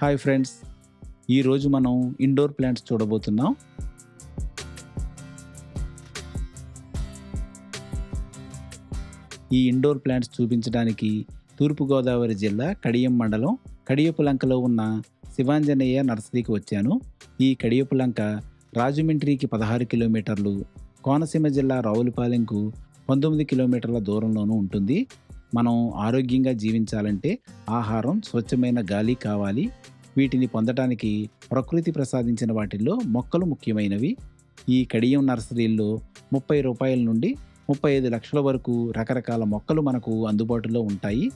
Hi friends. ఈరోజు మనం indoor plants చూడబోతున్నాం. ఈ ఇండోర్ ప్లాంట్స్ చూపించడానికి తూర్పుగోదావరి జిల్లా కడియం మండలం కడియపులంకలో ఉన్న శివాంజనేయ నర్సరీకి వచ్చాను. ఈ కడియపులంక రాజమండ్రికి పదహారు కిలోమీటర్లు కోనసీమ జిల్లా రావులపాలెంకు పంతొమ్మిది కిలోమీటర్ల దూరంలోనూ ఉంటుంది. మనం ఆరోగ్యంగా జీవించాలంటే ఆహారం స్వచ్ఛమైన గాలి కావాలి. వీటిని పొందటానికి ప్రకృతి ప్రసాదించిన వాటిల్లో మొక్కలు ముఖ్యమైనవి. ఈ కడియం నర్సరీల్లో ముప్పై రూపాయల నుండి ముప్పై ఐదు లక్షల వరకు రకరకాల మొక్కలు మనకు అందుబాటులో ఉంటాయి.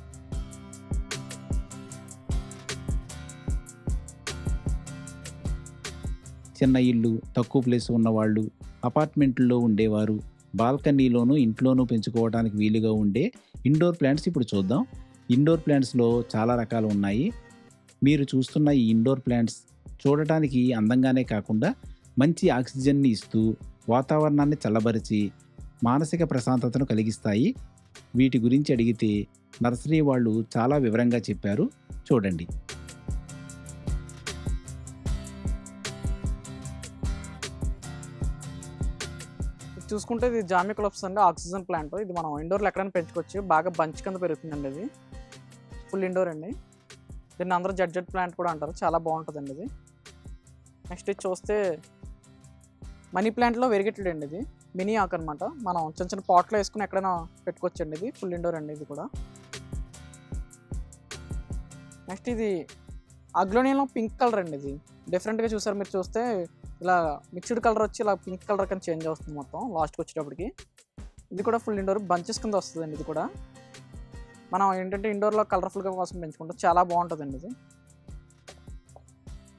చిన్న ఇల్లు తక్కువ ప్లేస్ ఉన్నవాళ్ళు అపార్ట్మెంట్లో ఉండేవారు బాల్కనీలోనూ ఇంట్లోనూ పెంచుకోవడానికి వీలుగా ఉండే ఇండోర్ ప్లాంట్స్ ఇప్పుడు చూద్దాం. ఇండోర్ ప్లాంట్స్లో చాలా రకాలు ఉన్నాయి. మీరు చూస్తున్న ఈ ఇండోర్ ప్లాంట్స్ చూడటానికి అందంగానే కాకుండా మంచి ఆక్సిజన్ని ఇస్తూ వాతావరణాన్ని చల్లబరిచి మానసిక ప్రశాంతతను కలిగిస్తాయి. వీటి గురించి అడిగితే నర్సరీ వాళ్ళు చాలా వివరంగా చెప్పారు. చూడండి. చూసుకుంటే ఇది జామి క్లబ్స్ అండి ఆక్సిజన్ ప్లాంట్. ఇది మనం ఇండోర్లో ఎక్కడైనా పెంచుకోవచ్చు. బాగా బంచ్ కింద పెరుగుతుందండి ఇది. ఫుల్ ఇండోర్ అండి. దీన్ని అందరూ జడ్ జడ్ ప్లాంట్ కూడా అంటారు. చాలా బాగుంటుందండి ఇది. నెక్స్ట్ ఇది చూస్తే మనీ ప్లాంట్లో వెరిగెటెడ్ అండి ఇది. మినీ ఆక్ అనమాట మనం చిన్న చిన్న పాట్లో వేసుకుని ఎక్కడైనా పెట్టుకోవచ్చండి ఇది. ఫుల్ ఇండోర్ అండి ఇది కూడా. నెక్స్ట్ ఇది అగ్లోనియంలో పింక్ కలర్ అండి ఇది. డిఫరెంట్గా చూసారు మీరు చూస్తే ఇలా మిక్స్డ్ కలర్ వచ్చి ఇలా పింక్ కలర్ కానీ చేంజ్ అవుతుంది మొత్తం లాస్ట్కి వచ్చేటప్పటికి. ఇది కూడా ఫుల్ ఇండోర్ బంచెస్ కింద వస్తుందండి ఇది కూడా. మనం ఏంటంటే ఇండోర్లో కలర్ఫుల్గా కోసం పెంచుకుంటాం చాలా బాగుంటుందండి ఇది.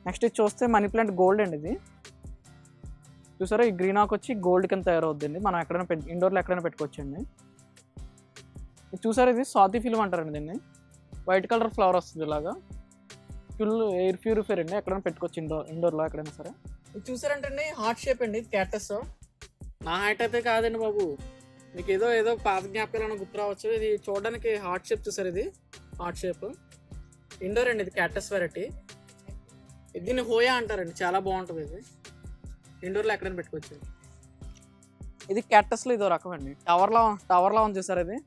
నెక్స్ట్ ఇది చూస్తే మనీ ప్లాంట్ గోల్డ్ అండి ఇది. చూసారా ఈ గ్రీన్ ఆక్ వచ్చి గోల్డ్ కింద తయారవుద్దండి. మనం ఎక్కడైనా పెట్ ఇండోర్లో ఎక్కడైనా పెట్టుకోవచ్చండి. ఇది చూసారా ఇది స్వాతి ఫిల్మ్ అంటారండి దీన్ని. వైట్ కలర్ ఫ్లవర్ వస్తుంది ఇలాగా. ఫుల్ ఎయిర్ ప్యూరిఫైర్ అండి. ఎక్కడైనా పెట్టుకోవచ్చు ఇండోర్ ఇండోర్లో ఎక్కడైనా సరే. ఇది చూసారంటే హార్ట్ షేప్ అండి క్యాటస్ నా హైట్ అయితే కాదండి బాబు. మీకు ఏదో ఏదో పాత జ్ఞాపకాలను గుర్తు రావచ్చు. ఇది చూడడానికి హార్ట్ షేప్ చూసారు ఇది? హార్ట్ షేప్ ఇండోర్ అండి ఇది క్యాటస్ వెరైటీ దీన్ని హోయా అంటారండి చాలా బాగుంటుంది ఇది. ఇండోర్లో ఎక్కడైనా పెట్టుకోవచ్చు. ఇది క్యాటస్లో ఇదో రకం అండి. టవర్లో టవర్లో ఉంది చూసారు ఇది?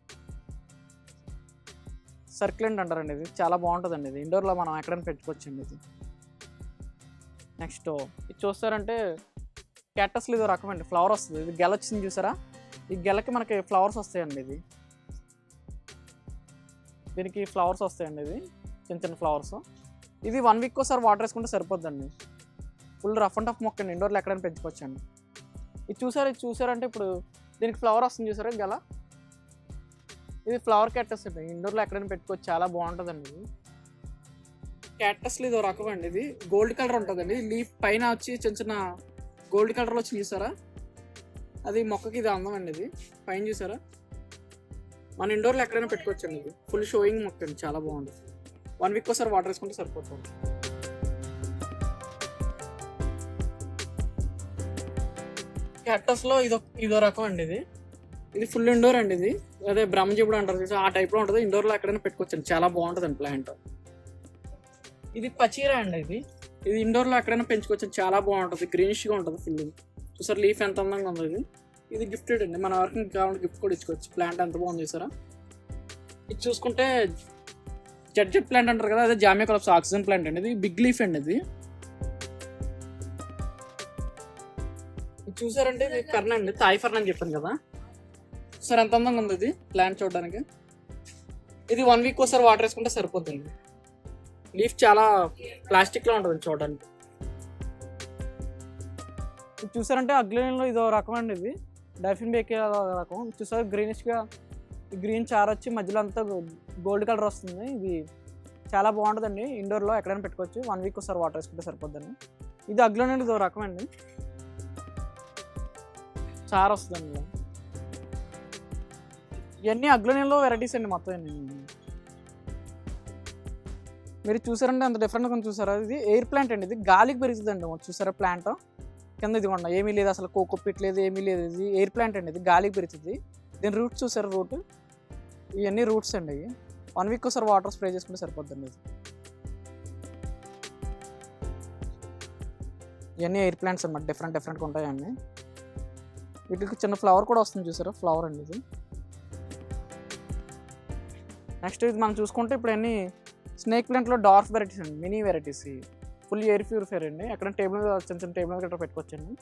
సర్క్లెంట్ అంటారండి ఇది చాలా బాగుంటుందండి ఇది. ఇండోర్లో మనం ఎక్కడైనా పెట్టుకోవచ్చండి ఇది. నెక్స్ట్ ఇది చూస్తారంటే క్యాటస్లో ఇదో రకం అండి ఫ్లవర్ వస్తుంది. ఇది గెల వచ్చింది చూసారా? ఈ గెలకి మనకి ఫ్లవర్స్ వస్తాయండి ఇది. దీనికి ఫ్లవర్స్ వస్తాయండి ఇది. చిన్న చిన్న ఫ్లవర్స్ ఇది వన్ వీక్ ఒకసారి వాటర్ వేసుకుంటే సరిపోద్దండి. ఫుల్ రఫ్ అండ్ టఫ్ మొక్క అండి ఇండోర్లో ఎక్కడైనా పెంచుకోవచ్చండి. ఇది చూసారు? ఇది చూసారంటే ఇప్పుడు దీనికి ఫ్లవర్ వస్తుంది చూసారా? గెల. ఇది ఫ్లవర్ క్యాక్టస్ అండి. ఇండోర్లో ఎక్కడైనా పెట్టుకోవచ్చు. చాలా బాగుంటుందండి ఇది. క్యాక్టస్లో ఇది రకం అండి ఇది. గోల్డ్ కలర్ ఉంటుందండి. లీఫ్ పైన వచ్చి చిన్న చిన్న గోల్డ్ కలర్లో వచ్చి చూసారా? అది మొక్కకి ఇది అందం అండి ఇది. పైన చూసారా? మన ఇండోర్లో ఎక్కడైనా పెట్టుకోవచ్చండి ఇది. ఫుల్ షోయింగ్ మొక్క అండి. చాలా బాగుంటుంది వన్ వీక్ ఒకసారి వాటర్ వేసుకుంటే సరిపోతుంది. క్యాక్టస్లో ఇదో ఇదో రకం అండి ఇది. ఇది ఫుల్ ఇండోర్ అండి ఇది. అదే బ్రహ్మజీవుడు అంటారు ఆ టైప్లో ఉంటుంది. ఇండోర్లో ఎక్కడైనా పెట్టుకోవచ్చు చాలా బాగుంటుంది అండి ప్లాంట్ ఇది పచీరా అండి ఇది. ఇది ఇండోర్లో ఎక్కడైనా పెంచుకోవచ్చు. చాలా బాగుంటుంది. గ్రీనిష్గా ఉంటుంది ఫుల్ చూసారు లీఫ్ ఎంత అందంగా ఉంది ఇది. ఇది గిఫ్టెడ్ అండి. మన వరకు కావాలంటే గిఫ్ట్ కూడా ఇచ్చుకోవచ్చు. ప్లాంట్ ఎంత బాగుంది చూసారా? ఇది చూసుకుంటే జడ్ జడ్ ప్లాంట్ అంటారు కదా అదే జామియా కలప్స్ ఆక్సిజన్ ప్లాంట్ అండి. ఇది బిగ్ లీఫ్ అండి ఇది. ఇది చూసారంటే ఇది ఫెర్న్ అండి. తాయి ఫెర్న్ అని చెప్పాను కదా. సార్ ఎంత అందంగా ఉంది ఇది ప్లాంట్ చూడడానికి. ఇది వన్ వీక్ ఒకసారి వాటర్ వేసుకుంటే సరిపోతుంది లీఫ్ చాలా ప్లాస్టిక్లో ఉంటుంది చూడడానికి. ఇది చూసారంటే అగ్లీన్లో ఇదో రకం అండి ఇది. డైఫిన్ బేకే రకం. చూసారు? గ్రీనిష్గా గ్రీన్ చార్ వచ్చి మధ్యలో అంతా గోల్డ్ కలర్ వస్తుంది. ఇది చాలా బాగుంటుందండి. ఇండోర్లో ఎక్కడైనా పెట్టుకోవచ్చు. వన్ వీక్ ఒకసారి వాటర్ వేసుకుంటే సరిపోద్దండి ఇది అగ్లోనే ఇదో రకం అండి. చార్ వస్తుందండి. ఇవన్నీ అగ్లోనియంలో వెరైటీస్ అండి మొత్తం అండి మీరు చూసారంటే అంత డిఫరెంట్ కొంచెం చూసారా? ఇది ఎయిర్ ప్లాంట్ అండి. ఇది గాలికి పెరుగుతుందండి. చూసారా ప్లాంట్ కింద ఇది కొండ ఏమీ లేదు. అసలు కోకో లేదు ఏమీ లేదు. ఇది ఎయిర్ ప్లాంట్ అండి. ఇది గాలికి పెరుగుతుంది. దీని రూట్స్ చూసారా? రూట్ ఇవన్నీ రూట్స్ అండి ఇవి. వన్ వీక్ ఒకసారి వాటర్ స్ప్రే చేసుకుంటే సరిపోద్దండి ఇది. ఇవన్నీ ఎయిర్ ప్లాంట్స్ అన్నమాట. డిఫరెంట్ డిఫరెంట్గా ఉంటాయండి వీటికి చిన్న ఫ్లవర్ కూడా వస్తుంది చూసారా? ఫ్లవర్ అండి ఇది. నెక్స్ట్ ఇది మనం చూసుకుంటే ఇప్పుడు అన్నీ స్నేక్ ప్లాంట్లో డార్ఫ్ వెరైటీస్ అండి mini varieties full air purifier అండి. ఎక్కడ టేబుల్ మీద చిన్న చిన్న టేబుల్ మీద గట్రా పెట్టుకోవచ్చండి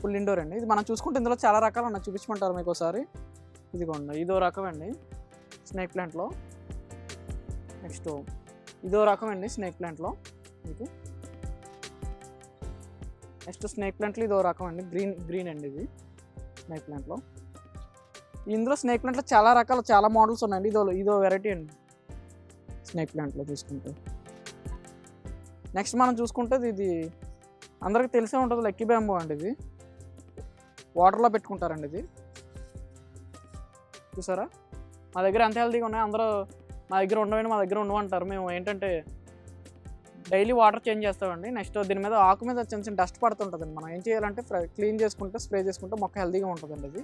ఫుల్ ఇండోర్ అండి. ఇది మనం చూసుకుంటే ఇందులో చాలా రకాలు ఉన్నాయి. చూపించమంటారు మీకు ఒకసారి? ఇదిగోండి ఇదో రకం అండి స్నేక్ ప్లాంట్లో. నెక్స్ట్ ఇదో రకం అండి స్నేక్ ప్లాంట్లో. మీకు నెక్స్ట్ స్నేక్ ప్లాంట్లో ఇదో రకం అండి. గ్రీన్ గ్రీన్ అండి ఇది స్నేక్ ప్లాంట్లో. ఇందులో స్నేక్ ప్లాంట్లో చాలా రకాలు చాలా మోడల్స్ ఉన్నాయండి. ఇదో ఇదో వెరైటీ అండి. స్నేక్ ప్లాంట్లో చూసుకుంటే. నెక్స్ట్ మనం చూసుకుంటే ఇది. అందరికీ తెలిసే ఉంటుంది లక్కీ బ్యాంబో అండి ఇది. వాటర్లో పెట్టుకుంటారండి ఇది. చూసారా? మా దగ్గర ఎంత హెల్తీగా ఉన్నాయి? అందరూ మా దగ్గర ఉండవని మా దగ్గర ఉండవంటారు మేము ఏంటంటే డైలీ వాటర్ చేంజ్ చేస్తామండి. నెక్స్ట్ దీని మీద ఆకు మీద చిన్న చిన్న డస్ట్ పడుతుంటుందండి. మనం ఏం చేయాలంటే క్లీన్ చేసుకుంటే స్ప్రే చేసుకుంటే మొక్క హెల్తీగా ఉంటుందండి అది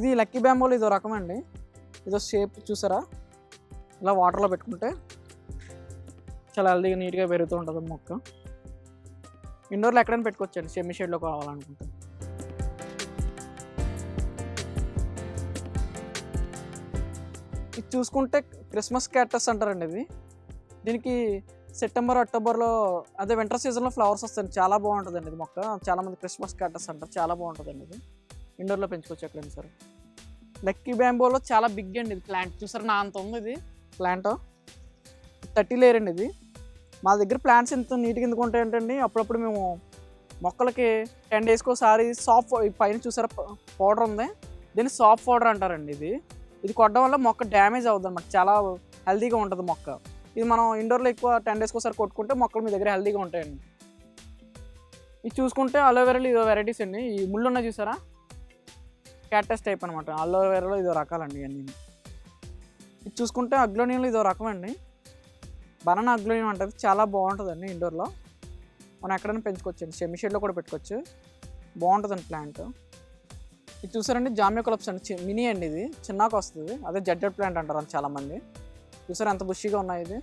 ఇది లక్కీ బ్యాంబోలో ఇదో రకం అండి. ఇదో షేప్ చూసారా? ఇలా వాటర్లో పెట్టుకుంటే చాలా హెల్దీగా నీట్గా పెరుగుతూ ఉంటుంది మొక్క. ఇండోర్లో ఎక్కడైనా పెట్టుకోవచ్చండి సెమీ షేడ్లో కావాలనుకుంటే. ఇది చూసుకుంటే క్రిస్మస్ క్యాక్టస్ అంటారండి ఇది. దీనికి సెప్టెంబర్ అక్టోబర్లో అదే వింటర్ సీజన్లో ఫ్లవర్స్ వస్తాయి చాలా బాగుంటుందండి ఇది మొక్క. చాలామంది క్రిస్మస్ క్యాక్టస్ అంటారు. చాలా బాగుంటుందండి ఇది. ఇండోర్లో పెంచుకోవచ్చు ఎక్కడైనా సరే. లక్కీ బ్యాంబోలో చాలా బిగ్ అండి ఇది ప్లాంట్. చూసారా నా అంత ఉంది ఇది? ప్లాంట్? థర్టీ లేయర్ అండి ఇది. మా దగ్గర ప్లాంట్స్ ఎంత నీట్గా ఎందుకు ఉంటాయి ఏంటండి అప్పుడప్పుడు మేము మొక్కలకి టెన్ డేస్కి ఒకసారి సాఫ్ట్ పైన చూసారా పౌడర్ ఉంది. దీన్ని సాఫ్ట్ పౌడర్ అంటారండి ఇది. ఇది కొట్టడం వల్ల మొక్క డ్యామేజ్ అవుతుంది అనమాట చాలా హెల్తీగా ఉంటుంది మొక్క. ఇది మనం ఇండోర్లో ఎక్కువ టెన్ డేస్కి ఒకసారి కొట్టుకుంటే మొక్కలు మీ దగ్గర హెల్తీగా ఉంటాయండి. ఇది చూసుకుంటే అలోవెరాలు ఇదో వెరైటీస్ అండి. ఈ ముళ్ళు ఉన్నాయి చూసారా? క్యాటస్ టైప్ అనమాట అల్లోవేరాలో ఇదో రకాలండి ఇవన్నీ. ఇది చూసుకుంటే అగ్లోనియంలో ఇదో రకం అండి బనానా అగ్లోనియం అంటది. చాలా బాగుంటుందండి ఇండోర్లో. మనం ఎక్కడైనా పెంచుకోవచ్చండి. సెమీ షేడ్లో కూడా పెట్టుకోవచ్చు. బాగుంటుందండి ప్లాంట్. ఇది చూసారండి? జామియా కలప్స్ అండి. మినీ అండి ఇది. చిన్నగా వస్తుంది. అదే జడ్జెడ్ ప్లాంట్ అంటారు అని చాలామంది. చూసారు ఎంత బుషిగా ఉన్నాయి ఇది?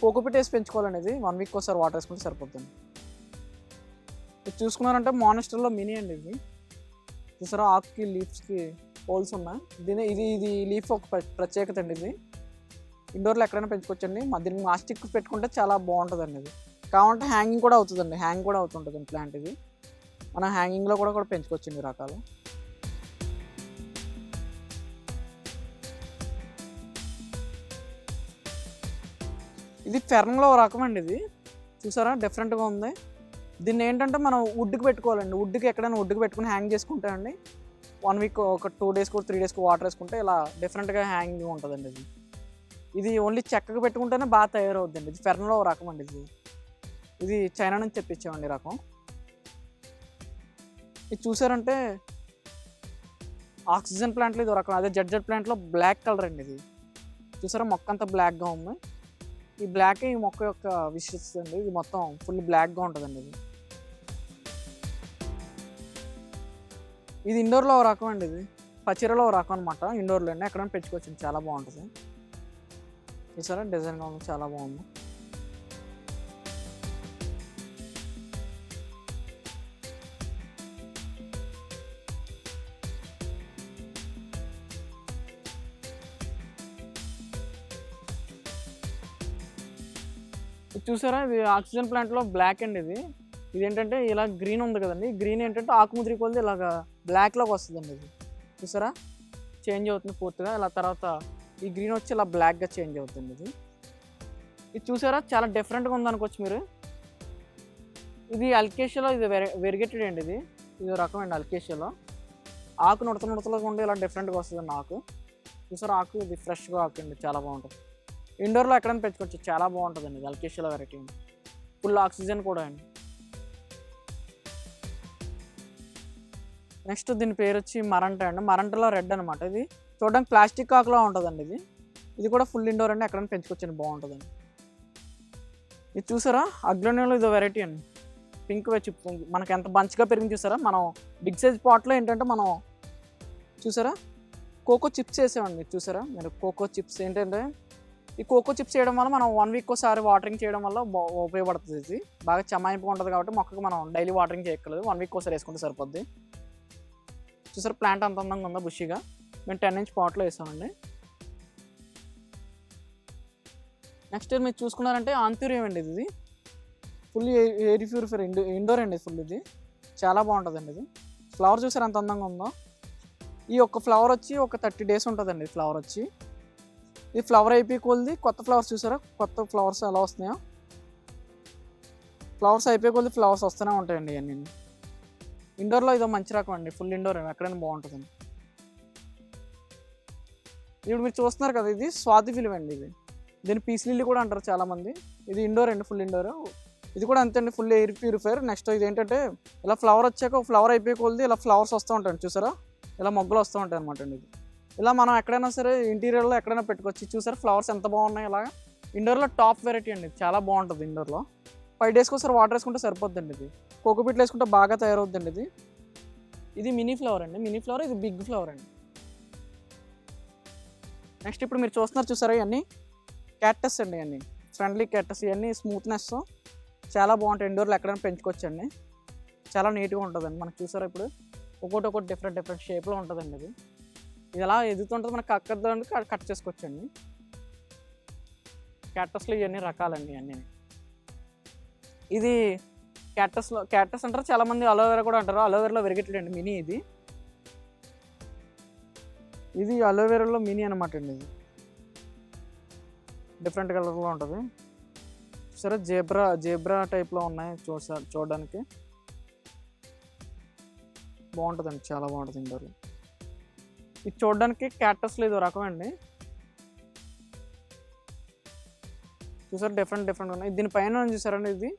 కోకోపిట్ వేసి పెంచుకోవాలండి ఇది. వన్ వీక్ ఒకసారి వాటర్ వేసుకుంటే సరిపోతుంది. ఇది చూసుకున్నారంటే మానిస్టర్లో మినీ అండి ఇది. చూసారా ఆకుకి లీఫ్స్కి హోల్స్ ఉన్నాయి దీని ఇది ఇది లీఫ్ ఒక ప్ర- ప్రత్యేకత అండి ఇది. ఇండోర్లో ఎక్కడైనా పెంచుకోవచ్చండి. మ- దీనికి మాస్టిక్ పెట్టుకుంటే చాలా బాగుంటుందండి ఇది. కావాలంటే హ్యాంగింగ్ కూడా అవుతుందండి. హ్యాంగ్ కూడా అవుతుంటుంది ప్లాంట్ ఇది. మనం హ్యాంగింగ్లో కూడా కూడా పెంచుకోవచ్చండి ఈ రకాలు. ఇది ఫెర్న్లో రకం అండి ఇది. చూసారా? డిఫరెంట్గా ఉంది. దీన్ని ఏంటంటే మనం వుడ్కి పెట్టుకోవాలండి. వుడ్కి ఎక్కడైనా వుడ్కి పెట్టుకుని హ్యాంగ్ చేసుకుంటే అండి వన్ వీక్ ఒక టూ డేస్కి త్రీ డేస్కి వాటర్ వేసుకుంటే ఇలా డిఫరెంట్గా హ్యాంగింగ్ ఉంటుందండి ఇది. ఇది ఓన్లీ చెక్కకు పెట్టుకుంటేనే బాగా తయారవుద్దండి. ఇది ఫెర్నలో ఒక రకం అండి ఇది. ఇది చైనా నుంచి తెప్పించామండి ఈ రకం. ఇది చూసారంటే ఆక్సిజన్ ప్లాంట్లో ఇది ఒక రకం. అదే జడ్జెడ్ ప్లాంట్లో బ్లాక్ కలర్ అండి ఇది. చూసారా మొక్క అంతా బ్లాక్గా ఉంది. ఈ బ్లాక్ ఈ మొక్క యొక్క విషెస్ అండి. ఇది మొత్తం ఫుల్ బ్లాక్గా ఉంటుందండి ఇది. ఇది ఇండోర్లో ఒక రకం అండి ఇది. పచ్చిరలో ఒక రకం అనమాట ఇండోర్లో ఎక్కడైనా పెంచుకోవచ్చు చాలా బాగుంటుంది. చూసారా? డిజైన్గా ఉంది. చాలా బాగుంది. ఇది చూసారా? ఇది ఆక్సిజన్ ప్లాంట్లో బ్లాక్ అండి ఇది. ఇది ఏంటంటే ఇలా గ్రీన్ ఉంది కదండి. గ్రీన్ ఏంటంటే ఆకుముద్రి కొలది ఇలాగా బ్లాక్లోకి వస్తుందండి ఇది. చూసారా? చేంజ్ అవుతుంది పూర్తిగా. ఇలా తర్వాత ఈ గ్రీన్ వచ్చి ఇలా బ్లాక్గా చేంజ్ అవుతుంది ఇది. ఇది చూసారా? చాలా డిఫరెంట్గా ఉందనుకోవచ్చు మీరు. ఇది అల్కేషియాలో ఇది వెరి వెరిగేటెడ్ అండి ఇది. ఇది రకం అండి అల్కేషియాలో ఆకు నుడత నుడతలుగా ఉండి ఇలా డిఫరెంట్గా వస్తుంది ఆకు. చూసారా? ఆకు ఇది ఫ్రెష్గా ఆకు అండి. చాలా బాగుంటుంది. ఇండోర్లో ఎక్కడైనా పెంచుకోవచ్చు. చాలా బాగుంటుందండి ఇది అల్కేషియాలో వెరైటీ ఫుల్ ఆక్సిజన్ కూడా అండి. నెక్స్ట్ దీని పేరు వచ్చి మరంట అండి. మరంటలో రెడ్ అనమాట ఇది. చూడడానికి ప్లాస్టిక్ ఆకులా ఉంటుందండి ఇది. ఇది కూడా ఫుల్ ఇండోర్ అండి. ఎక్కడైనా పెంచుకొచ్చండి బాగుంటుందండి. ఇది చూసారా? అగ్లోనియంలో ఇది వెరైటీ అండి. పింక్ వచ్చి మనకి ఎంత బంచ్గా పెరిగింది చూసారా? మనం బిగ్ సైజ్ పాట్లో ఏంటంటే మనం చూసారా? కోకో చిప్స్ వేసామండి. చూసారా? మీరు కోకో చిప్స్ ఏంటంటే ఈ కోకో చిప్స్ చేయడం వల్ల మనం వన్ వీక్ ఒకసారి వాటరింగ్ చేయడం వల్ల ఉపయోగపడుతుంది ఇది. బాగా చమాయింపు ఉంటుంది కాబట్టి మొక్కకు మనం డైలీ వాటరింగ్ చేయక్కర్లేదు. వన్ వీక్ ఒకసారి వేసుకుంటే సరిపోద్ది. చూసారు ప్లాంట్ అంత అందంగా ఉందా బుషిగా? మేము టెన్ ఇంచ్ పాట్లో వేసామండి. నెక్స్ట్ మీరు చూసుకున్నారంటే ఆంతూరియం అండి ఇది. Full air purifier Indo indoor అండి ఫుల్ ఇది. చాలా బాగుంటుందండి ఇది. ఫ్లవర్ చూసారు ఎంత అందంగా ఉందో? ఈ ఒక్క ఫ్లవర్ వచ్చి ఒక థర్టీ డేస్ ఉంటుందండి ఫ్లవర్ వచ్చి. ఈ ఫ్లవర్ అయిపోయి కొలిది కొత్త ఫ్లవర్స్ చూసారా? కొత్త ఫ్లవర్స్ ఎలా వస్తున్నాయో? ఫ్లవర్స్ అయిపోయి కొలిది ఫ్లవర్స్ వస్తూనే ఉంటాయండి ఇవన్నీ. ఇండోర్లో ఇదో మంచి రకం అండి. ఫుల్ ఇండోర్ ఎక్కడైనా బాగుంటుందండి ఇప్పుడు మీరు చూస్తున్నారు కదా ఇది స్వాతి ఫిలిం అండి ఇది. దీని పీస్ లిల్లీ కూడా అంటారు చాలామంది. ఇది ఇండోర్ అండి ఫుల్ ఇండోర్ ఇది కూడా అంతే అండి ఫుల్ ఎయిర్ ప్యూరిఫైర్ నెక్స్ట్ ఇది ఏంటంటే ఇలా ఫ్లవర్ వచ్చాక ఫ్లవర్ అయిపోయి కొలిది ఇలా ఫ్లవర్స్ వస్తూ ఉంటాయండి చూసారా? ఇలా మొగ్గలు వస్తూ ఉంటాయి అనమాట అండి ఇది. ఇలా మనం ఎక్కడైనా సరే ఇంటీరియర్లో ఎక్కడైనా పెట్టుకోవచ్చు. చూసారా ఫ్లవర్స్ ఎంత బాగున్నాయి ఇలాగా. ఇండోర్లో టాప్ వెరైటీ అండి ఇది చాలా బాగుంటుంది ఇండోర్లో ఫైవ్ డేస్కి ఒకసారి వాటర్ వేసుకుంటే సరిపోద్దండి ఇది. కోకోపీట్లు వేసుకుంటే బాగా తయారవుద్దండి ఇది. ఇది మినీ ఫ్లవర్ అండి. మినీ ఫ్లవర్ ఇది బిగ్ ఫ్లవర్ అండి. నెక్స్ట్ ఇప్పుడు మీరు చూస్తున్నారు చూసారా ఇవన్నీ? క్యాక్టస్ అండి ఇవన్నీ. Friendly cactus. ఇవన్నీ స్మూత్నెస్ చాలా బాగుంటాయి. ఇండోర్లో ఎక్కడైనా పెంచుకోవచ్చండి. చాలా నీట్గా ఉంటుందండి. మనకు చూసారా ఇప్పుడు? ఒక్కొక్కటి ఒకటి డిఫరెంట్ డిఫరెంట్ షేప్లో ఉంటుందండి ఇది. ఇది ఎలా ఎదుగుతుంటుంది మనకు కక్కద్దు కట్ చేసుకోవచ్చండి. క్యాక్టస్లో ఇవన్నీ రకాలండి ఇవన్నీ. ఇది క్యాక్టస్లో క్యాక్టస్ అంటారు చాలామంది అలోవెరా కూడా అంటారు. అలోవెరాలో అండి మినీ ఇది. ఇది అలోవెరాలో మినీ అనమాట అండి ఇది. డిఫరెంట్ కలర్లో ఉంటుంది. సరే జేబ్రా జేబ్రా టైప్లో ఉన్నాయి చూసా చూడడానికి. బాగుంటుందండి చాలా బాగుంటుంది ఇండోర్లో ఇది చూడడానికి క్యాక్టస్లో ఇది రకం అండి. చూసారు డిఫరెంట్ డిఫరెంట్ ఉన్నాయి. దీనిపైన చూసారండి ఇది?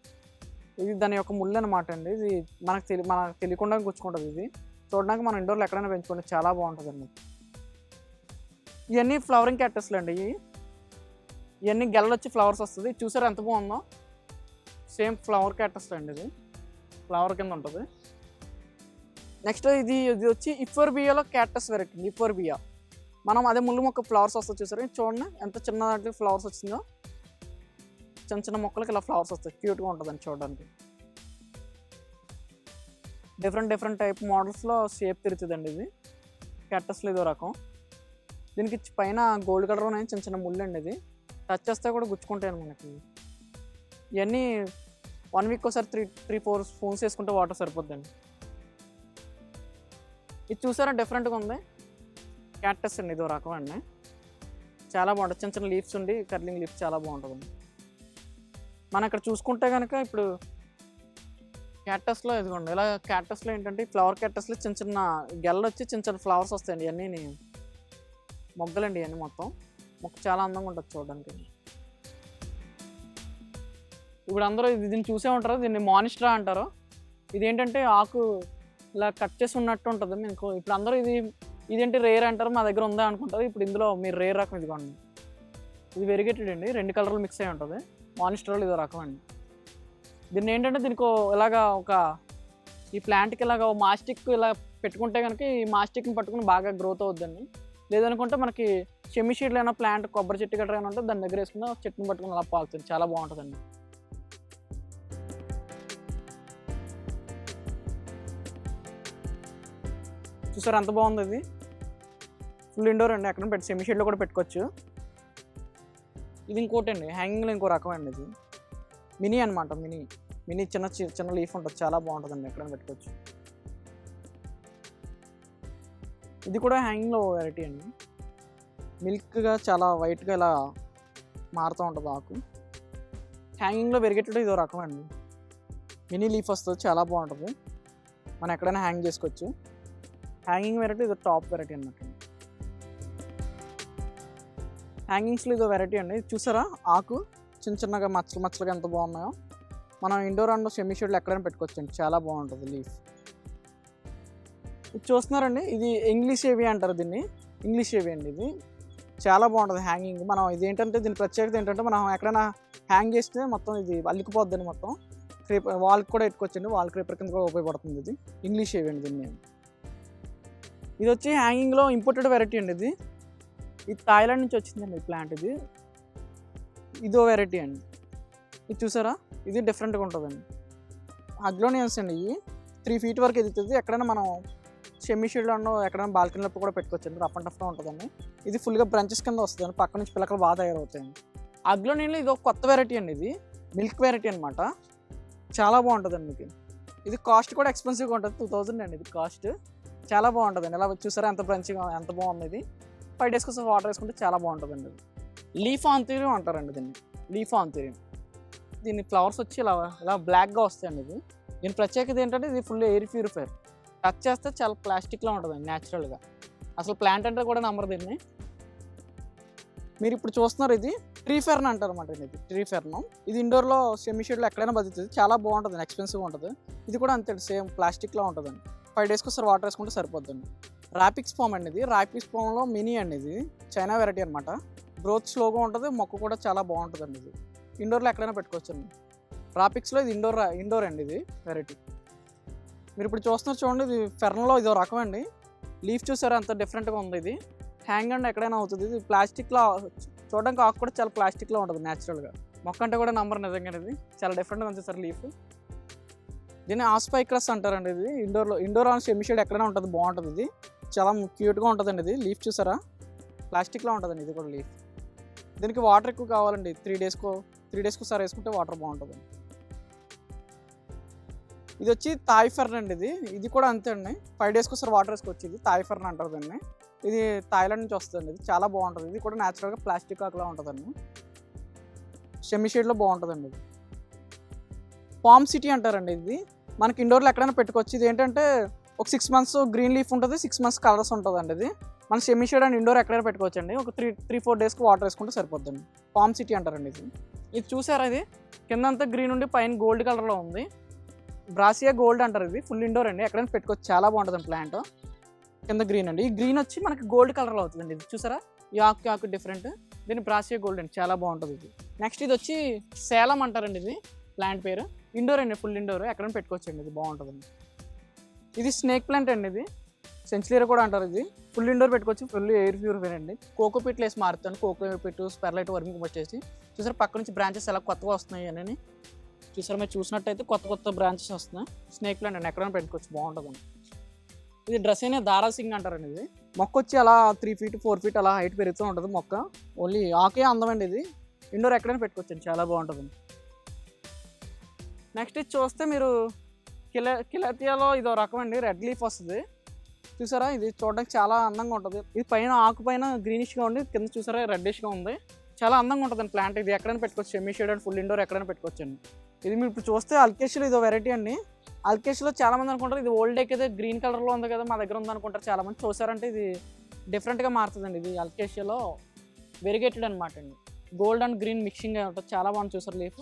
ఇది దాని యొక్క ముళ్ళు అనమాట అండి. ఇది మనకు తెలి మనకు తెలియకుండా గుచ్చుకుంటుంది ఇది. చూడడానికి మనం ఇండోర్లో ఎక్కడైనా పెంచుకోండి చాలా బాగుంటుందండి. ఇవన్నీ ఫ్లవరింగ్ క్యాక్టస్లు అండి ఇవి. ఇవన్నీ గెల్లలు వచ్చి ఫ్లవర్స్ వస్తుంది. చూసారు ఎంత బాగుందో? సేమ్ ఫ్లవర్ క్యాక్టస్ అండి ఇది. ఫ్లవర్ కింద ఉంటుంది. నెక్స్ట్ ఇది ఇది వచ్చి ఇఫోర్బియాలో క్యాక్టస్ వెరైటీ ఇఫోర్బియా. మనం అదే ముళ్ళు మొక్క ఫ్లవర్స్ వస్తుంది చూసారు? చూడండి ఎంత చిన్న ఫ్లవర్స్ వచ్చిందో. చిన్న చిన్న మొక్కలకి ఇలా ఫ్లవర్స్ వస్తాయి. క్యూట్గా ఉంటుందండి చూడడానికి. డిఫరెంట్ డిఫరెంట్ టైప్ మోడల్స్లో షేప్ తిరుగుతుందండి ఇది. క్యాటస్లో ఇదో రకం. దీనికి పైన గోల్డ్ కలర్ ఉన్నాయి చిన్న చిన్న ముళ్ళు అండి ఇది. టచ్ చేస్తే కూడా గుచ్చుకుంటాయి మనకి. ఇవన్నీ వన్ వీక్ ఒకసారి త్రీ త్రీ ఫోర్ స్పూన్స్ వేసుకుంటే వాటర్ సరిపోద్దండి. ఇది చూసారా? డిఫరెంట్గా ఉంది. క్యాక్టస్ అండి ఇదో రకం అండి. చాలా బాగుంటుంది. చిన్న చిన్న లీవ్స్ ఉండి కర్లింగ్ లీఫ్ చాలా బాగుంటుంది మనం ఇక్కడ చూసుకుంటే కనుక ఇప్పుడు క్యాక్టస్లో ఇదిగోండి ఇలా క్యాక్టస్లో ఏంటంటే ఫ్లవర్ క్యాక్టస్లో చిన్న చిన్న గెల్లలు వచ్చి చిన్న చిన్న ఫ్లవర్స్ వస్తాయండి. ఇవన్నీ మొగ్గలండి ఇవన్నీ మొత్తం. మొక్క చాలా అందంగా ఉంటుంది చూడడానికి. ఇప్పుడు అందరూ ఇది దీన్ని చూసే ఉంటారు దీన్ని మానిస్ట్రా అంటారు. ఇది ఏంటంటే ఆకు ఇలా కట్ చేసి ఉన్నట్టు ఉంటుంది. మీకు ఇప్పుడు అందరూ ఇది ఇదేంటి రేర్ అంటారు మా దగ్గర ఉందా అనుకుంటారు. ఇప్పుడు ఇందులో మీరు రేర్ రకం ఇదిగోండి. ఇది వెరిగేటెడ్ అండి రెండు కలర్లు మిక్స్ అయి ఉంటుంది. మానిస్టర్లు ఇదో రకం అండి దీన్ని ఏంటంటే దీనికి ఇలాగా ఒక ఈ ప్లాంట్కి ఇలాగ మాస్టిక్ ఇలా పెట్టుకుంటే కనుక ఈ మాస్టిక్ని పట్టుకుని బాగా గ్రోత్ అవుద్దండి. లేదనుకుంటే మనకి చెమ్మి షీట్లు అయినా ప్లాంట్ కొబ్బరి చెట్టు గట్రా ఉంటే దాని దగ్గర వేసుకున్న చెట్టుని పట్టుకుని అలా పాకుతుంది. చాలా బాగుంటుందండి. చూసారు ఎంత బాగుంది ఇది? ఫుల్ ఇండోర్ అండి. ఎక్కడ పెట్టి సెమీ షేడ్లో కూడా పెట్టుకోవచ్చు. ఇది ఇంకోటి అండి హ్యాంగింగ్లో ఇంకో రకం అండి ఇది. మినీ అనమాట మినీ. మినీ చిన్న చిన్న లీఫ్ ఉంటుంది చాలా బాగుంటుందండి ఎక్కడైనా పెట్టుకోవచ్చు. ఇది కూడా హ్యాంగింగ్లో వెరైటీ అండి. మిల్క్గా చాలా వైట్గా ఇలా మారుతూ ఉంటుంది ఆకు. హ్యాంగింగ్లో పెరిగేటట్టు ఇదో రకం అండి. మినీ లీఫ్ వస్తుంది చాలా బాగుంటుంది. మనం ఎక్కడైనా హ్యాంగ్ చేసుకోవచ్చు. హ్యాంగింగ్ వెరైటీ ఇది టాప్ వెరైటీ అన్నమాట. హ్యాంగింగ్స్లో ఇదో వెరైటీ అండి. చూసారా? ఆకు చిన్న చిన్నగా మచ్చలు మచ్చలుగా ఎంత బాగున్నాయో. మనం ఇండోర్ అండ్ సెమీ షేడ్లో ఎక్కడైనా పెట్టుకోవచ్చండి. చాలా బాగుంటుంది లీఫ్ ఇది చూస్తున్నారండి? ఇది ఇంగ్లీష్ ఏవి అంటారు దీన్ని. ఇంగ్లీష్ ఏవి అండి ఇది. చాలా బాగుంటుంది హ్యాంగింగ్ మనం ఇది ఏంటంటే దీని ప్రత్యేకత ఏంటంటే మనం ఎక్కడైనా హ్యాంగ్ చేస్తే మొత్తం ఇది అల్లికిపోద్దండి మొత్తం. క్రేపర్ వాల్కి కూడా పెట్టుకోవచ్చండి. వాల్ క్రీపర్ కింద కూడా ఉపయోగపడుతుంది ఇది. ఇంగ్లీష్ ఏవి అండి దీన్ని. ఇది వచ్చి హ్యాంగింగ్లో ఇంపోర్టెడ్ వెరైటీ అండి ఇది. ఇది థాయిలాండ్ నుంచి వచ్చిందండి ఈ ప్లాంట్ ఇది. ఇదో వెరైటీ అండి. ఇది చూసారా? ఇది డిఫరెంట్గా ఉంటుందండి. అగ్లోనియన్స్ అండి ఇవి. త్రీ ఫీట్ వరకు ఎదుగుతుంది. ఎక్కడైనా మనం షెమ్మి షీడ్లో ఎక్కడైనా బాల్కనీలో కూడా పెట్టుకోవచ్చండి. రఫ్ అండ్ టఫ్గా ఉంటుందండి. ఇది ఫుల్గా బ్రంచెస్ కింద వస్తుందండి పక్క నుంచి పిల్లకలు బాగా తయారవుతాయండి. అగ్లోనియన్లో ఇది ఒక కొత్త వెరైటీ అండి ఇది. మిల్క్ వెరైటీ అనమాట చాలా బాగుంటుందండి మీకు. ఇది కాస్ట్ కూడా ఎక్స్పెన్సివ్గా ఉంటుంది. టూ థౌజండ్ అండి ఇది కాస్ట్. చాలా బాగుంటుందండి. ఇలా చూసారా? ఎంత బ్రంచ్గా ఎంత బాగుంది ఇది. ఫైవ్ డేస్ కోసం వాటర్ వేసుకుంటే చాలా బాగుంటుందండి. లీఫ్ ఆంతీరియం అంటారండి దీన్ని. లీఫ్ ఆంతీరియం దీని ఫ్లవర్స్ వచ్చి ఇలా ఇలా బ్లాక్గా వస్తాయండి ఇది దీని ప్రత్యేకత ఏంటంటే ఇది ఫుల్ ఎయిర్ ప్యూరిఫైర్ టచ్ చేస్తే చాలా ప్లాస్టిక్లో ఉంటుందండి న్యాచురల్గా. అసలు ప్లాంట్ అంటే కూడా నమ్మరు దీన్ని. మీరు ఇప్పుడు చూస్తున్నారు ఇది ట్రీ ఫెర్న్ అంటారు అనమాట ఇది ట్రీ ఫెర్న్ ఇది ఇండోర్లో సెమీ షేడ్లో ఎక్కడైనా బతుకుతుంది. చాలా బాగుంటుంది ఎక్స్పెన్సివ్ ఉంటుంది. ఇది కూడా అంతే సేమ్ ప్లాస్టిక్లో ఉంటుందండి. ఫైవ్ డేస్కి ఒకసారి వాటర్ వేసుకుంటే సరిపోద్దండి. ర్యాపిక్స్ ఫామ్ అండి ఇది ర్యాపిక్స్ ఫామ్లో మినీ అండి ఇది చైనా వెరైటీ అనమాట గ్రోత్ స్లోగా ఉంటుంది మొక్క కూడా చాలా బాగుంటుందండి ఇది. ఇండోర్లో ఎక్కడైనా పెట్టుకోవచ్చండి రాపిక్స్లో ఇది ఇండోర్ ఇండోర్ అండి ఇది వెరైటీ మీరు ఇప్పుడు చూస్తున్నారు చూడండి ఇది ఫెర్న్లో ఇదో రకం అండి. లీఫ్ చూసారా? అంత డిఫరెంట్గా ఉంది ఇది. హ్యాంగ్ అండ్ ఎక్కడైనా అవుతుంది. ఇది ప్లాస్టిక్లో చూడడానికి ఆకు కూడా చాలా ప్లాస్టిక్లో ఉంటుంది న్యాచురల్గా మొక్క అంటే కూడా నంబర్ నిజంగా ఇది. చాలా డిఫరెంట్గా ఉంది సార్ లీఫ్ దీన్ని ఆస్పైక్రస్ అంటారండి ఇది. ఇండోర్లో ఇండోర్ ఆన్ షెమిషేడ్ ఎక్కడైనా ఉంటుంది బాగుంటుంది ఇది. చాలా క్యూట్గా ఉంటుందండి ఇది. లీఫ్ చూసారా? ప్లాస్టిక్లో ఉంటుందండి ఇది కూడా లీఫ్. దీనికి వాటర్ ఎక్కువ కావాలండి. త్రీ డేస్కో త్రీ డేస్కి ఒకసారి వేసుకుంటే వాటర్ బాగుంటుంది. ఇది వచ్చి తాయ్ ఫెర్న్ అండి ఇది. ఇది కూడా అంతే అండి. ఫైవ్ డేస్కి ఒకసారి వాటర్ వేసుకొచ్చి ఇది తాయ్ ఫెర్న్ అంటారు దీన్ని. ఇది థాయిలాండ్ నుంచి వస్తుంది ఇది. చాలా బాగుంటుంది. ఇది కూడా న్యాచురల్గా ప్లాస్టిక్ ఆకులా ఉంటుందండి. షెమి షేడ్లో బాగుంటుందండి ఇది. పామ్ సిటీ అంటారండి ఇది. మనకి ఇండోర్లో ఎక్కడైనా పెట్టుకోవచ్చు. ఇది ఏంటంటే ఒక సిక్స్ మంత్స్ గ్రీన్ లీఫ్ ఉంటుంది సిక్స్ మంత్స్ కలర్స్ ఉంటుందండి ఇది. మన సెమీ షేడ్ అండ్ ఇండోర్ ఎక్కడైనా పెట్టుకోవచ్చు అండి ఒక త్రీ త్రీ ఫోర్ డేస్కి వాటర్ వేసుకుంటే సరిపోద్దండి. పామ్ సిటీ అంటారండి ఇది. ఇది చూసారా ఇది? కింద అంతా గ్రీన్ ఉండి పైన గోల్డ్ కలర్లో ఉంది. బ్రాసియా గోల్డ్ అంటారు ఇది. ఫుల్ ఇండోర్ అండి. ఎక్కడైనా పెట్టుకోవచ్చు. చాలా బాగుంటుంది ప్లాంట్ కింద గ్రీన్ అండి. ఈ గ్రీన్ వచ్చి మనకి గోల్డ్ కలర్లో అవుతుందండి ఇది. చూసారా? ఈ ఆకు ఆకు డిఫరెంట్ దీని బ్రాసియా గోల్డ్ అండి. చాలా బాగుంటుంది ఇది. నెక్స్ట్ ఇది వచ్చి సేలం అంటారండి ఇది. ప్లాంట్ పేరు. ఇండోర్ అండి. ఫుల్ ఇండోర్ ఎక్కడైనా పెట్టుకోవచ్చు అండి ఇది బాగుంటుందండి. ఇది స్నేక్ ప్లాంట్ అండి ఇది. సెంచులీరా కూడా అంటారు ఇది. ఫుల్ ఇండోర్ పెట్టుకోవచ్చు ఫుల్ ఎయిర్ ప్యూరిఫైర్ అండి. కోకో పిట్లు వేసి మారుతాను. కోకో పిట్ స్పెర్లైట్ వర్మింగ్ వచ్చేసి చూసారు పక్క నుంచి బ్రాంచెస్ ఎలా కొత్తగా వస్తున్నాయి అని చూసారు మీరు చూసినట్టయితే కొత్త కొత్త బ్రాంచెస్ వస్తున్నాయి. స్నేక్ ప్లాంట్ అండి. ఎక్కడైనా పెట్టుకోవచ్చు. బాగుంటుందండి ఇది డ్రెస్ అయినా దారా సింగ్ అంటారండి ఇది. మొక్క వచ్చి అలా త్రీ ఫీట్ ఫోర్ ఫీట్ అలా హైట్ పెరుగుతూ ఉంటుంది మొక్క. ఓన్లీ ఆకే అందమండి ఇది. ఇండోర్ ఎక్కడైనా పెట్టుకోవచ్చు చాలా బాగుంటుంది. నెక్స్ట్ ఇది చూస్తే మీరు కిల కిలతియాలో ఇదో రకం అండి రెడ్ లీఫ్ వస్తుంది. చూసారా? ఇది చూడడానికి చాలా అందంగా ఉంటుంది. ఇది పైన ఆకు పైన గ్రీనిష్గా ఉండి కింద చూసారా? రెడ్డిష్గా ఉంది. చాలా అందంగా ఉంటుంది ప్లాంట్. ఇది ఎక్కడైనా పెట్టుకోవచ్చు semi shade and full indoor ఎక్కడైనా పెట్టుకోవచ్చు అండి. ఇది మీరు ఇప్పుడు చూస్తే అల్కేషిలో ఇదో వెరైటీ అండి. అల్కేష్లో చాలామంది అనుకుంటారు ఇది ఓల్డ్ డేక్ అయితే గ్రీన్ కలర్లో ఉంది కదా మా దగ్గర ఉంది అనుకుంటారు చాలామంది చూసారంటే ఇది డిఫరెంట్గా మారుతుందండి ఇది అల్కేషియాలో వెరిగేటెడ్ అనమాట అండి. గోల్డ్ అండ్ గ్రీన్ మిక్సింగ్ ఉంటుంది చాలా బాగుంది చూసారు లీఫ్.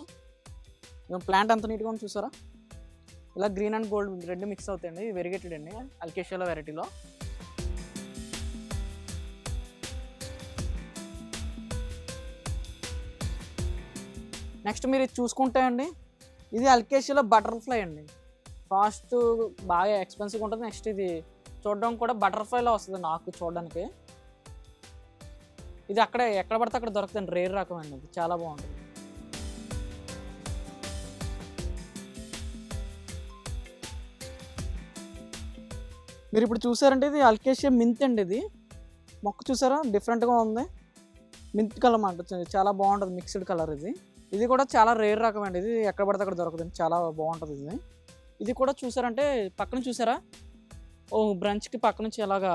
ప్లాంట్ అంత నీట్గా ఉంది చూసారా? ఇలా గ్రీన్ అండ్ గోల్డ్ రెండు మిక్స్ అవుతాయండి. వెరిగేటెడ్ అండి. అల్కేషియాలో వెరైటీలో. నెక్స్ట్ మీరు చూసుకుంటే అండి ఇది అల్కేషియాలో బటర్ఫ్లై అండి. కాస్ట్ బాగా ఎక్స్పెన్సివ్ ఉంటుంది. నెక్స్ట్ ఇది చూడడం కూడా బటర్ఫ్లైలో వస్తుంది నాకు చూడడానికి. ఇది అక్కడే ఎక్కడ పడితే అక్కడ దొరుకుతుంది రేర్ రకం అండి. ఇది చాలా బాగుంటుంది. మీరు ఇప్పుడు చూసారంటే ఇది అల్కేషియా మింత్ అండి ఇది. మొక్క చూసారా? డిఫరెంట్గా ఉంది. మింత్ కలర్ అంట చాలా బాగుంటుంది మిక్స్డ్ కలర్ ఇది. ఇది కూడా చాలా రేర్ రకం అండి. ఇది ఎక్కడ పడితే అక్కడ దొరకదు చాలా బాగుంటుంది ఇది. ఇది కూడా చూసారంటే పక్కన చూసారా? ఓ బ్రంచ్కి పక్క నుంచి ఇలాగా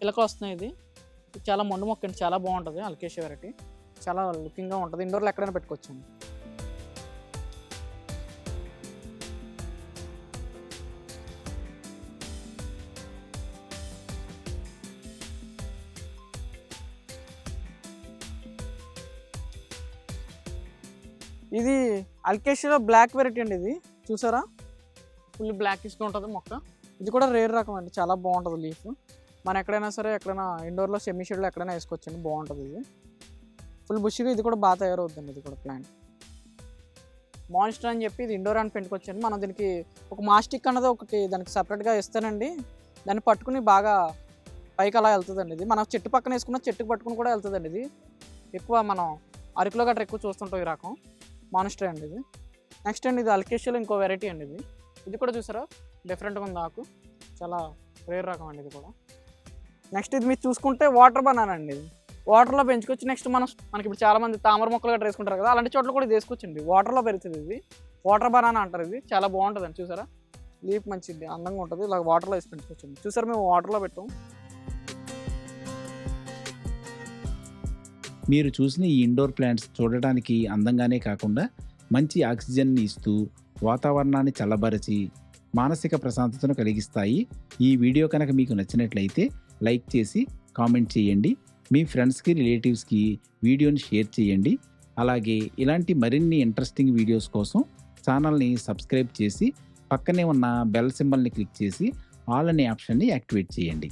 పిలకలు వస్తున్నాయి ఇది. ఇది చాలా మొండు మొక్క అండి. చాలా బాగుంటుంది అల్కేషియా వెరైటీ చాలా లుకింగ్గా ఉంటుంది. ఇండోర్లో ఎక్కడైనా పెట్టుకోవచ్చు ఇది అల్కేషియాలో బ్లాక్ వెరైటీ అండి ఇది. చూసారా? ఫుల్ బ్లాక్ ఇష్గా ఉంటుంది మొక్క. ఇది కూడా రేర్ రకం అండి. చాలా బాగుంటుంది లీఫ్. మనం ఎక్కడైనా సరే ఎక్కడైనా ఇండోర్లో సెమీ షెడ్లో ఎక్కడైనా వేసుకోవచ్చండి. బాగుంటుంది ఇది. ఫుల్ బుషిగా ఇది కూడా బాగా తయారవుతుంది ఇది కూడా ప్లాంట్ మాన్స్టర్ అని చెప్పి ఇది ఇండోర్ అని పెట్టుకొచ్చాను మనం దీనికి ఒక మాస్టిక్ అన్నది ఒకటి దానికి సపరేట్గా ఇస్తానండి. దాన్ని పట్టుకుని బాగా పైకి అలా వెళ్తుందండి ఇది. మనం చెట్టు పక్కన వేసుకున్న చెట్టుకు పట్టుకుని కూడా వెళ్తుందండి ఇది. ఎక్కువ మనం అరకులో గట్రా ఎక్కువ చూస్తుంటాం ఈ రకం. మానిస్టర్ అండి ఇది. నెక్స్ట్ అండి ఇది అల్కేషియాలో ఇంకో వెరైటీ అండి ఇది. ఇది కూడా చూసారా? డిఫరెంట్గా ఉంది ఆకు. చాలా రేర్ రకం అండి ఇది కూడా. నెక్స్ట్ ఇది మీరు చూసుకుంటే వాటర్ బనానా అండి ఇది. వాటర్లో పెంచుకొచ్చి నెక్స్ట్ మనం మనకి ఇప్పుడు చాలా మంది తామర మొక్కలు గట్రా వేసుకుంటారు కదా అలాంటి చోట్ల కూడా ఇది వేసుకోవచ్చండి. వాటర్లో పెరుగుతుంది ఇది. వాటర్ బనానా అంటారు ఇది. చాలా బాగుంటుంది అండి చూసారా? లీప్ మంచిది అందంగా ఉంటుంది. ఇలా వాటర్లో వేసి పెంచుకోవచ్చండి. చూసారా మేము వాటర్లో పెట్టాం? మీరు చూసిన ఈ ఇండోర్ ప్లాంట్స్ చూడటానికి అందంగానే కాకుండా మంచి ఆక్సిజన్ని ఇస్తూ వాతావరణాన్ని చల్లబరచి మానసిక ప్రశాంతతను కలిగిస్తాయి. ఈ వీడియో కనుక మీకు నచ్చినట్లయితే లైక్ చేసి కామెంట్ చేయండి. మీ ఫ్రెండ్స్కి రిలేటివ్స్కి వీడియోని షేర్ చేయండి. అలాగే ఇలాంటి మరిన్ని ఇంట్రెస్టింగ్ వీడియోస్ కోసం ఛానల్ని సబ్స్క్రైబ్ చేసి పక్కనే ఉన్న బెల్ సింబల్ని క్లిక్ చేసి ఆల్ అనే ఆప్షన్ని యాక్టివేట్ చేయండి.